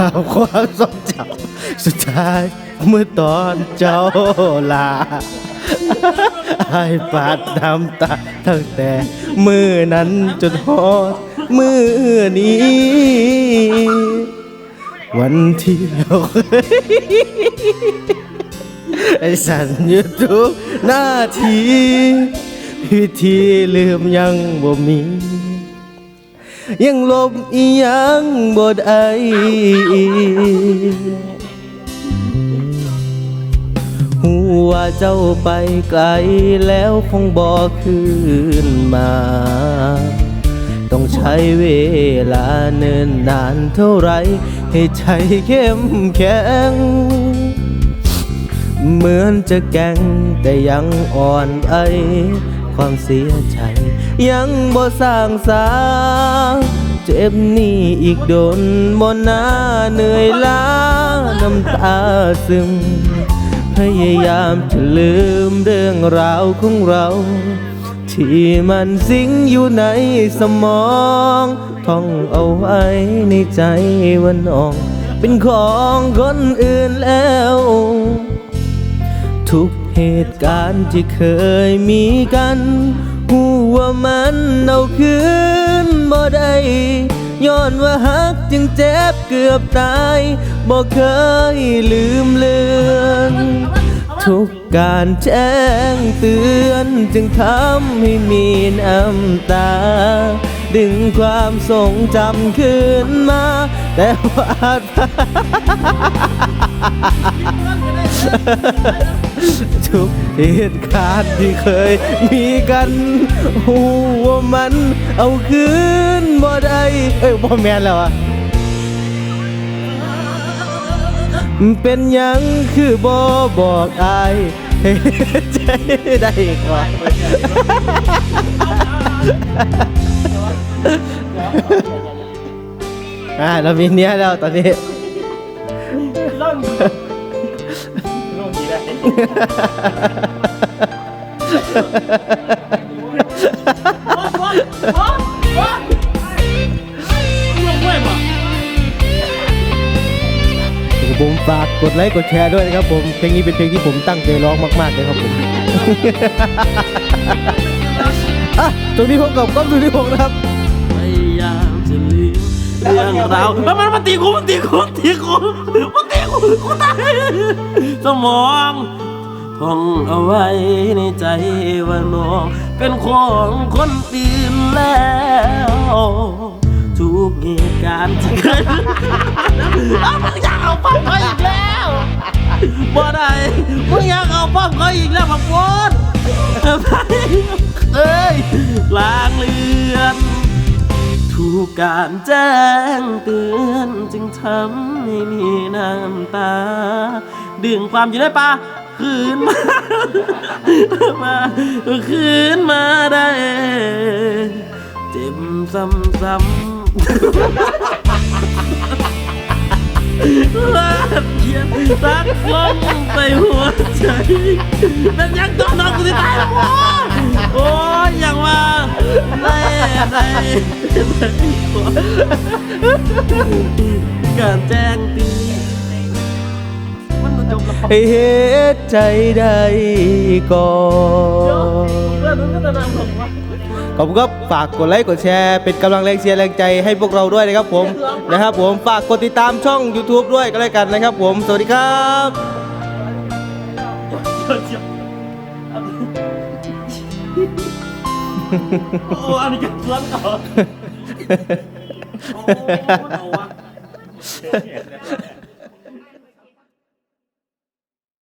หาความทรงจำสุดท้ายเมื่อตอนเจ้าลาไอ้ปาดน้ำตาตั้งแต่มือนั้นจนฮอดมือนี้ วันที่เราไอ้สันยู่ทุกหน้าทีวิธีลืมยังบ่มี ยังลบอียังบ่ได้หูว่าเจ้าไปไกลแล้วคงบ่คืนมา ต้องใช้เวลาเนิ่นนานเท่าไรให้ใจเข้มแข็งเหมือนจะแก่งแต่ยังอ่อนไอ ความเสียใจ ยังบ่สร้างสา เจ็บนี่อีกโดนบ่นาเหนื่อยล้าน้ำตาซึม พยายามจะลืมเรื่องราวของเรา ที่มันสิงอยู่ในสมองท่องเอาไว้ในใจว่าน้อง เป็นของคนอื่นแล้ว ทุกเหตุการณ์ที่เคยมีกันหูว่ามันเอาคืนบ่ได้ย้อนว่าฮักจึงเจ็บเกือบตายบ่เคยลืมเลือนทุกการแจ้งเตือนจึงทำให้มีน้ำตา ดึงความทรงจำคืนมา แต่ว่าทุกเหตุการณ์ที่เคยมีกันหูว่ามันเอาคืนบ่ได้เอ้ยบ่แม่นแล้วอะเป็นยังคือบ่บอกอายให้ใจได้ก่อน อ่าเรามีเนี้ยแล้วตอนนี้ล่องล่องดีได้ผมฝากกดไลค์กดแชร์ด้วยนะครับผมเพลงนี้เป็นเพลงที่ผมตั้งใจร้องมากๆเลยครับผมอะตรงนี้พบกับก้องดูที่ผมนะครับ เรื่องราวมันมันมันตีกูมันตีกูมันตีกูมันตีกูกูตายสมองท่องเอาไว้ในใจว่าน้อง เป็นของคนอื่นแล้วทุกเหตุการณ์ที่เกิดเอามึงอยากเอาป้อเขาอีกแล้วบ่ได้มึงอยากเอาป้อเขาอีกแล้วบักโวนเอ้ยล้างเลือ กการแจ้งเตือนจึงทำให้มีน้ำตา ดึงความอยู่ในป่าคืนมามาคืนมาได้ เจ็บซ้ำๆลาดเยียนรักลงไปหัวใจเป็นยัง การแจ้งตีมันจบแล้วให้เหตุใจได้ก่อนเรื่องนั้นก็จะนำผมว่าขอบคุณครับฝากกดไลค์กดแชร์เป็นกำลังแรงเชียร์แรงใจให้พวกเราด้วยนะครับผมนะครับผมฝากกดติดตามช่อง YouTube ด้วยก็แล้วกันนะครับผม สวัสดีครับ โอ้อันนี้ก็เพื่อนต่อโอ้เอาวะ